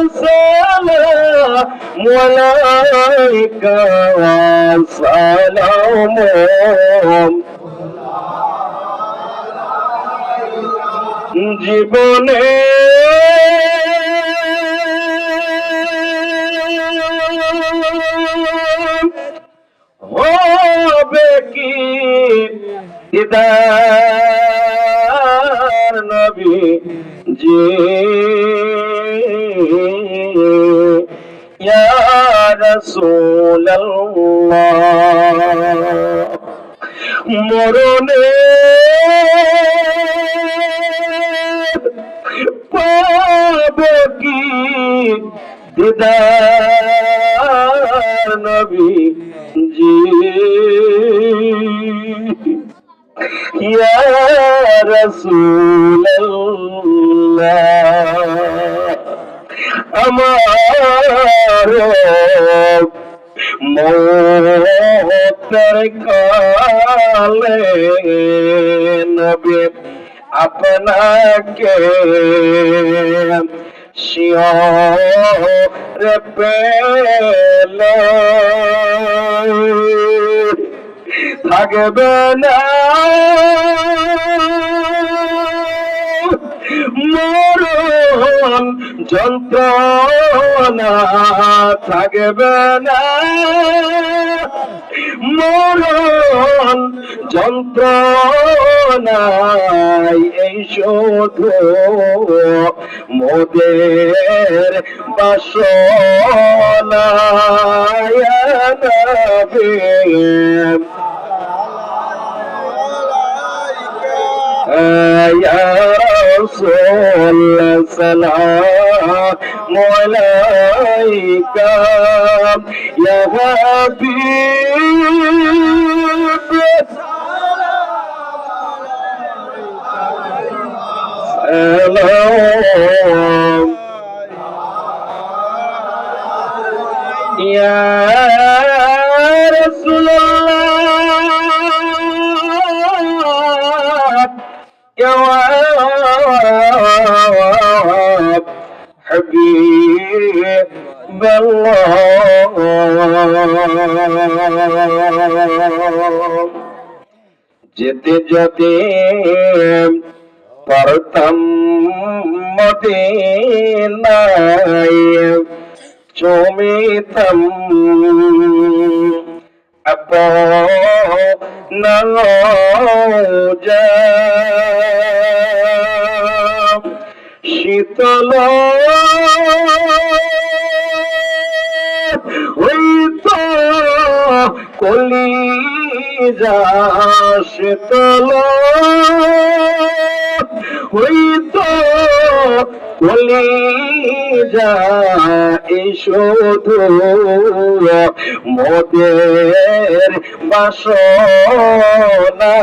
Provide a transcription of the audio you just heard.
السلام عليك والسلام জীবনে হবে কি দিদার নবী জি ইয়া রাসূলুল্লাহ মরণে পাব দিদার নবী জি ইয়া রাসূলুল্লাহ মৌতের কালে নবী আপনাকে শিয়রে পেল। থাকবে না। মরণ যন্ত্রণা থাকবে না। মরণ যন্ত্রণাই এই শুধু মোদের বাসনা। يا رسول سلام عليك يا حبيب سلام يا رسول الله যেতে যেতে পারতাম মদিনায় চমিতাম আপনা শীতল কলি শীতল হইত কলি যা শুধু মোদের বাসনা